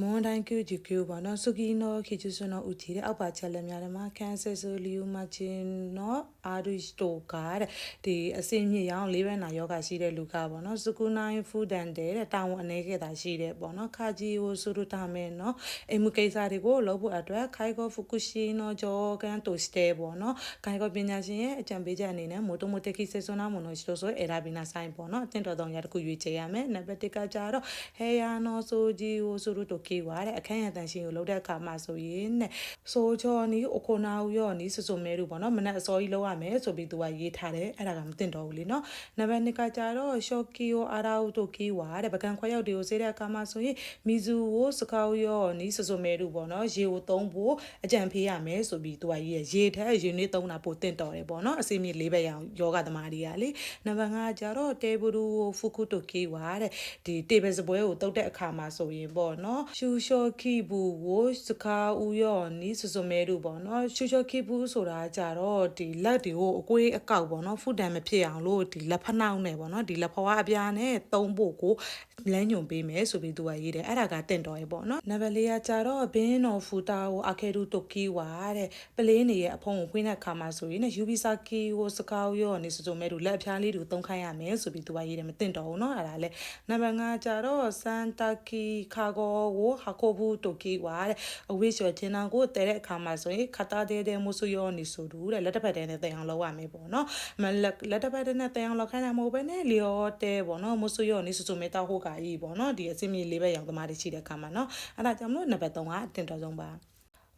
မွန်တိုင်းကျူဂျီကျူပါနော်စုကီနောခီချူဆွနောဦးတီတဲ့အောက်ပါချက်လက်များတယ်မှာကန်ဆယ်ဆိုလီယိုမချင်းနော်အာဒူစတိုကာတဲ့ဒီအစင်းမြစ်ရောင်လေးဘက်နာယောဂရှိတဲ့လူကပေါ့နော်စုကူနိုင်ဖူဒန်တဲ့တာဝန်အနေခဲ့တာရှိတယ်ပေါ့နော်ခါဂျီယိုဆူရတာမဲနော်အိမ်မကိစ္စတွေကိုလုပ်ဖို့အတွက်ခိုင်ကောဖူကူရှိနောဂျောကန်တိုစတဲပေါ့နော်ခိုင်ကောပညာရှင်ရဲ့အကြံပေးချက်အနေနဲ့မိုတိုမိုတက်ခီဆေဆွနာမွန်နိုရှိတိုဆိုအေရာဘီနာဆိုင်ပေါ့နော်အတင်းတော်တော်ရတခုရွေးချယ်ရမယ်နံပါတ်1ကကြတော့ဟေယာနောဆိုဂျီယိုဆူရတိုကေဝါတဲ့အခန်းရတန်ရှင်ကိုလုပ်တဲ့အခါမှာဆိုရင်တဲ့ဆိုချောနီအိုကိုနာဦးရောနီစစုံမဲတို့ပေါ့နော်မနက်အစောကြီးလုပ်ရမယ်ဆိုပြီးသူကရေးထားတယ်အဲ့ဒါကမသိတော့ဘူးလေနော်နံပါတ်2ကကြတော့ရှော့ကီယိုအာရာဦးတို့ကီဝါတဲ့ပကံခွက်ရောက်တွေကိုစေးတဲ့အခါမှာဆိုရင်မီဇူကိုစကောက်ရောနီစစုံမဲတို့ပေါ့နော်ရေကိုသုံးဖို့အကြံဖေးရမယ်ဆိုပြီးသူကရေးရရေထက်ရေနည်းသုံးတာပိုတင့်တော်တယ်ပေါ့နော်အစီမြေလေးပဲရအောင်ယောဂသမားတွေကလေနံပါတ်5ကကြတော့တေဘူရူဖူကုတိုကီဝါတဲ့ဒီတေဘယ်စပွဲကိုတုတ်တဲ့အခါမှာဆိုရင်ပေါ့နော်ရှူရှော့ခိဘူဝိုစကားဦးရောနီးစစမဲတို့ပေါ့နော်ရှူရှော့ခိဘူဆိုတာကြတော့ဒီလက်တွေကိုအကွေးအကောက်ပေါ့နော်ဖူတန်မဖြစ်အောင်လို့ဒီလက်ဖနှောင်းနဲ့ပေါ့နော်ဒီလက်ဖွားအပြားနဲ့သုံးဖို့ကိုလမ်းညွန်ပေးမယ်ဆိုပြီးသူကရေးတယ်အဲ့ဒါကတင့်တော်ရေပေါ့နော်နံပါတ်၄ကကြတော့ဘင်းတော်ဖူတာကိုအခဲဒူတိုကီဝါတဲ့ပလင်းနေရဲ့အဖုံးကိုဖွင့်တဲ့ခါမှာဆိုရင်ယူဘီစာကီကိုစကားဦးရောနီးစစမဲတို့လက်အပြားလေးတို့သုံးခိုင်းရမယ်ဆိုပြီးသူကရေးတယ်မတင့်တော်ဘူးနော်အဲ့ဒါလဲနံပါတ်၅ကြတော့စန်တာကီခါဂောကိုဟာကိုဘူးတိုကီဝါတဲ့အဝိရှော်ချင်းနာကိုတဲတဲ့အခါမှာဆိုရင်ခတာတဲတဲမိုဆူယောနေဆိုတူတဲ့လက်တစ်ဖက်တည်းနဲ့တည်အောင်လုပ်ရမယ်ပေါ့နော်မလက်လက်တစ်ဖက်တည်းနဲ့တည်အောင်လုပ်ခိုင်းတာမဟုတ်ဘဲနဲ့လျော်တဲပေါ့နော်မိုဆူယောနေဆိုဆိုမေတာဟိုကာကြီးပေါ့နော်ဒီအစင်းမြေလေးပဲရောင်သမားတွေရှိတဲ့အခါမှာနော်အဲ့ဒါကြောင့်မလို့နံပါတ်3ကအတင်တော်ဆုံးပါ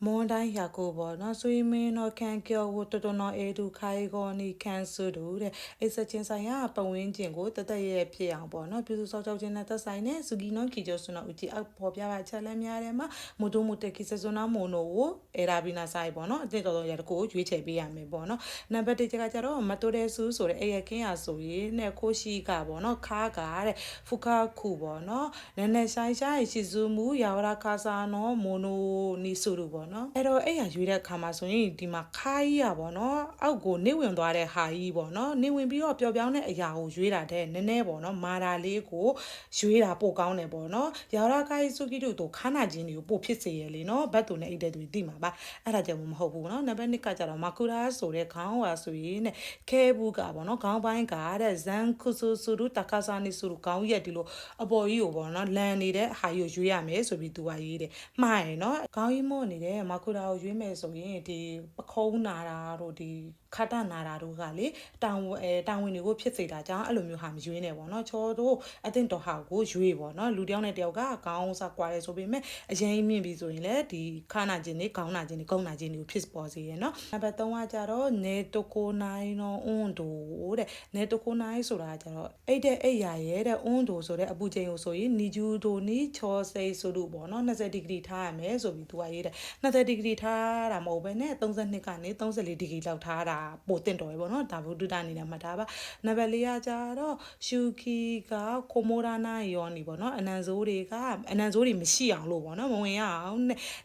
မွန်တိုင်းရကိုဘောနော်ဆွေမင်းနော်ခံကျော်ဝတတနော်အေဒူခိုင်ကောနီကန်ဆူဒူတဲ့အိစချင်းဆိုင်ရပဝင်းကျင်ကိုတသက်ရဲ့ဖြစ်အောင်ပေါ့နော်ပြည်သူစောက်ချောက်ချင်းနဲ့သက်ဆိုင်တဲ့စူဂီနော်ခီကျော်ဆွနော်ဦးကြီးအောက်ပေါ်ပြပါချက်လန်းများတယ်မှာမူတူမူတက်ခီဆဆွနာမိုနိုကိုအေရာဘီနာဆိုင်ပေါ့နော်အတင်းတော်တော်ရတကိုရွေးချယ်ပေးရမယ်ပေါ့နော်နံပါတ်1ကကြတော့မတိုတဲ့ဆူဆိုတဲ့အေရခင်းရဆိုရင်နဲ့ခိုးရှိကပေါ့နော်ခါကတဲ့ဖူခါခုပေါ့နော်နည်းနည်းဆိုင်ဆိုင်ရှိစုမှုယာဝရခါဆာနော်မိုနိုနီဆူရူပေါ့နော်အဲ့တော့အဲ့ရရွေးတဲ့အခါမှာဆိုရင်ဒီမှာခါကြီးရပေါ့နော်အောက်ကိုနေဝင်သွားတဲ့ဟာကြီးပေါ့နော်နေဝင်ပြီးတော့ပျော်ပြောင်းတဲ့အရာကိုရွေးတာတဲ့နည်းနည်းပေါ့နော်မာတာလေးကိုရွေးတာပိုကောင်းတယ်ပေါ့နော်ယာဝရခါကြီးစုကီတို့တို့ခါနာချင်းတွေကိုပို့ဖြစ်စေရလေနော်ဘတ်တူနဲ့အိတ်တဲ့သူတိမှာပါအဲ့ဒါကြောင့်မဟုတ်ဘူးနော်နံပါတ်1ကကြတော့မာကူရာဆိုတဲ့ခေါင်းဟာဆိုရင်တဲ့ခဲဘူးကပေါ့နော်ခေါင်းပိုင်းကတဲ့ဇန်ခုဆူဆူရူတကာဆာနီဆူရူခေါင်းရက်ဒီလိုအပေါ်ကြီးကိုပေါ့နော်လန်နေတဲ့ဟာကြီးကိုရွေးရမယ်ဆိုပြီးသူကရေးတယ်မှားရယ်နော်ခေါင်းကြီးမို့နေတဲ့မာကူရာကိုရွေးမယ်ဆိုရင်ဒီပခုံးနာတာတို့ဒီခါတနာတာတို့ကလေတောင်အဲတောင်ဝင်တွေကိုဖြစ်စေတာကြောင့်အဲ့လိုမျိုးဟာမရွေးနဲ့ပေါ့နော်ချောတို့အသင့်တော်ဟာကိုရွေးပေါ့နော်လူတယောက်နဲ့တယောက်ကခေါင်းစားကွာရဲဆိုပေမဲ့အရင်မြင့်ပြီဆိုရင်လည်းဒီခါနာခြင်းတွေခေါင်းနာခြင်းတွေကုန်းနာခြင်းတွေကိုဖြစ်ပေါ်စေရနော်နံပါတ်3ကကြတော့နေတကိုနိုင်တော့အွန်းတို့တဲ့နေတကိုနိုင်ဆိုတာကြတော့အိတ်တဲ့အိတ်ရရဲတဲ့အွန်းတို့ဆိုတဲ့အပူချိန်ကိုဆိုရင်နီဂျူဒိုနီချောစိဆိုလို့ပေါ့နော်20ဒီဂရီထားရမယ်ဆိုပြီးသူကရေးတယ်20ဒီဂရီထားတာမဟုတ်ဘဲနဲ့32ကနေ34ဒီဂရီလောက်ထားတာပိုတင့်တော်ပဲပေါ့နော်ဒါဘုဒ္ဓတာအနေနဲ့မှတ်ထားပါနံပါတ်4ကကြတော့ရှူကီကကိုမိုရာနာယောနီပေါ့နော်အနန်ဆိုးတွေကအနန်ဆိုးတွေမရှိအောင်လို့ပေါ့နော်မဝင်ရအောင်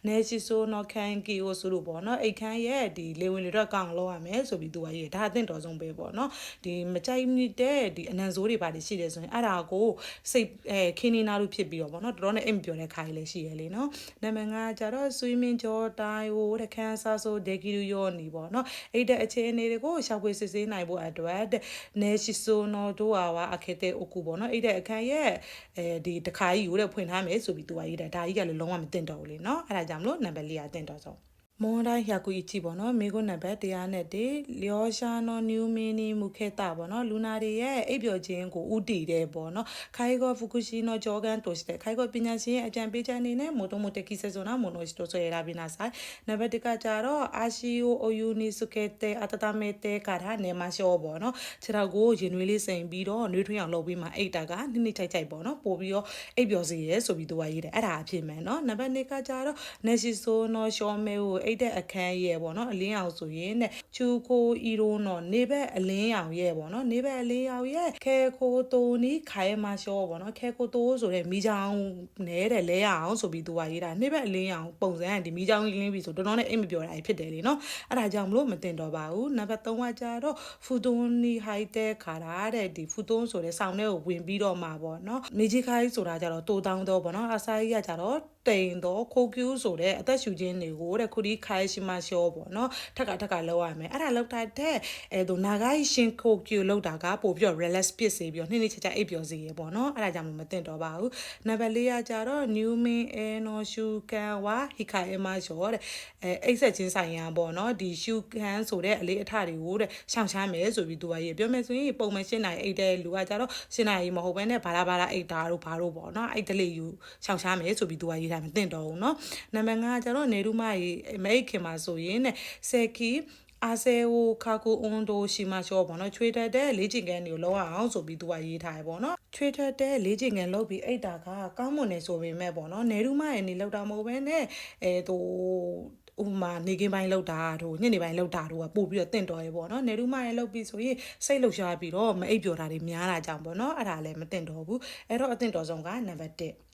နဲချီဆိုနော်ခန်ကီယိုဆိုလို့ပေါ့နော်အိတ်ခမ်းရဲ့ဒီလေဝင်လေတော့ကောင်းလောက်ရမယ်ဆိုပြီးသူကရေးဒါအသင့်တော်ဆုံးပဲပေါ့နော်ဒီမကြိုက်မိတဲ့ဒီအနန်ဆိုးတွေပါတယ်ရှိတယ်ဆိုရင်အဲ့ဒါကိုစိတ်အဲခင်းနေနာလို့ဖြစ်ပြီးတော့ပေါ့နော်တော်တော်နဲ့အိမ်ပြောတဲ့ခါကြီးလည်းရှိရလေနော်နံပါတ်5ကျတော့ဆွေးမင်းကျော်တိုင်းဟိုတဲ့ခန်းစားဆိုဒေကီရူယောနီပေါ့နော်အဲ့တဲ့အခြေအနေတွေကိုရှောက်ခွေစစ်ဆေးနိုင်ဖို့အတွက်နဲရှိဆိုနော်တို့ဟာဝါအခက်တဲ့အကူပေါ့နော်အဲ့တဲ့အခန်းရဲ့အဲဒီတခါကြီးကိုတဲ့ဖွင့်ထားမယ်ဆိုပြီးသူကရေးတာဒါကြီးကလည်းလုံးဝမတင်တော့ဘူးလေနော်အဲ့ဒါကြောင့်မလို့နံပါတ်4ကတင်တော့ဆုံး မွန်တိုင်းရကူအချီပေါ့နော်မိကုနံပါတ်တရားနဲ့တည်းလျောရှာနော်နျူမီနီမူခေတာပေါ့နော်လူနာတွေရဲ့အိပ်ပျော်ခြင်းကိုဥတည်တယ်ပေါ့နော်ခိုင်ကောဖူကူရှီနိုဂျောဂန်တိုစတဲ့ခိုင်ကောပညာရှင်ရဲ့အကြံပေးချက်အနေနဲ့မိုတိုမိုတက်ကီဆေဆိုနာမိုနိုစတိုဆိုရရာဘီနာဆိုင်နံပါတ်1ကကြတော့အာရှီယိုအိုယူနီစုကေတေအတတမေတေကာထာနေမရှောပေါ့နော်ခြေထောက်ကိုရင်နွေးလေးစိန်ပြီးတော့နှွေးထွေးအောင်လုပ်ပြီးမှအိတ်တာကနိမ့်ချိုက်ချိုက်ပေါ့နော်ပို့ပြီးတော့အိပ်ပျော်စေရဲဆိုပြီးသူကရေးတယ်အဲ့ဒါအဖြစ်မှန်နော်နံပါတ်2ကကြတော့နေရှိဆိုနော်ရှောမဲကိုအိတ်တဲ့အခန်းရဲ့ပေါ့နော်အလင်းအောင်ဆိုရင်တဲ့ချူကိုအီရိုနော်နေဘက်အလင်းအောင်ရဲ့ပေါ့နော်နေဘက်အလင်းအောင်ရဲ့ခဲခိုတိုနီခိုင်မရှောပေါ့နော်ခဲခိုတိုဆိုတဲ့မိချောင်းနဲတဲ့လဲရအောင်ဆိုပြီးသူကရေးတာနေဘက်အလင်းအောင်ပုံစံဒီမိချောင်းကြီးလင်းပြီးဆိုတော်တော်နဲ့အိမ်မပြောတာဖြစ်တယ်လေနော်အဲ့ဒါကြောင့်မလို့မတင်တော့ပါဘူးနံပါတ်3ကကြတော့ဖူတွန်နီဟိုက်တဲ့ခါတာတဲ့ဒီဖူတွန်ဆိုတဲ့ဆောင်းထဲကိုဝင်ပြီးတော့မှာပေါ့နော်မေဂျီခိုင်ဆိုတာကြတော့တိုတောင်းတော့ပေါ့နော်အစာကြီးကကြတော့တိန်တော့ခိုကျူးဆိုတဲ့အသက်ရှူခြင်းတွေကိုတဲ့ခုဒီခိုင်ရှိမရှိောပေါ့နော်ထက်ကထက်ကလောက်ရမယ်အဲ့ဒါလောက်တာတဲ့အဲသူနာဂိုင်းရှင်ခိုကျူလောက်တာကပို့ပြီးတော့ relax ပစ်စေပြီးတော့နှိမ့်နှိမ့်ချာချာအိပ်ပျော်စေရပေါ့နော်အဲ့ဒါကြောင့်မတင်တော့ပါဘူးနံပါတ်၄ကကြတော့ new min e no shu kan wa hikai ema ရောတဲ့အဲအိပ်ဆက်ချင်းဆိုင်ရာပေါ့နော်ဒီ shu kan ဆိုတဲ့အလေးအထတွေကိုတဲ့ရှောင်ရှားမယ်ဆိုပြီးသူကရေပြောမယ်ဆိုရင်ပုံမှန်ရှင်းနိုင်အိပ်တဲ့လူကကြတော့ရှင်းနိုင်မဟုတ်ဘဲနဲ့ဘာလာဘာလာအိပ်တာတို့ဘာတို့ပေါ့နော်အဲ့တလေးယူရှောင်ရှားမယ်ဆိုပြီးသူကရေးထားမသိတော့ဘူးเนาะနံပါတ်5ကကျတော့နေရုမရေမိတ်ခင်မှာဆိုရင်တဲ့ဆယ်ကီအာဆေဟိုခါကိုအွန်ဒိုရှိမချောပေါ့နော်ချွေတက်တဲ့လေးချင်ကန်တွေကိုလောက်အောင်ဆိုပြီးသူကရေးထားရပေါ့နော်ချွေတက်တဲ့လေးချင်ကန်လောက်ပြီးအိတ်တာကကောင်းမွန်နေဆိုပေမဲ့ပေါ့နော်နေရုမရဲ့နေလောက်တာမဟုတ်ဘဲနဲ့အဲသူဥမာနေကင်းပိုင်းလောက်တာတို့ညနေပိုင်းလောက်တာတို့ကပို့ပြီးတော့တင့်တော်ရေပေါ့နော်နေရုမရဲ့လောက်ပြီးဆိုရင်စိတ်လှုပ်ရှားပြီးတော့မအိပ်ပျော်တာတွေများတာကြောင့်ပေါ့နော်အဲ့ဒါလည်းမတင့်တော်ဘူးအဲ့တော့အတင့်တော်ဆုံးကနံပါတ်1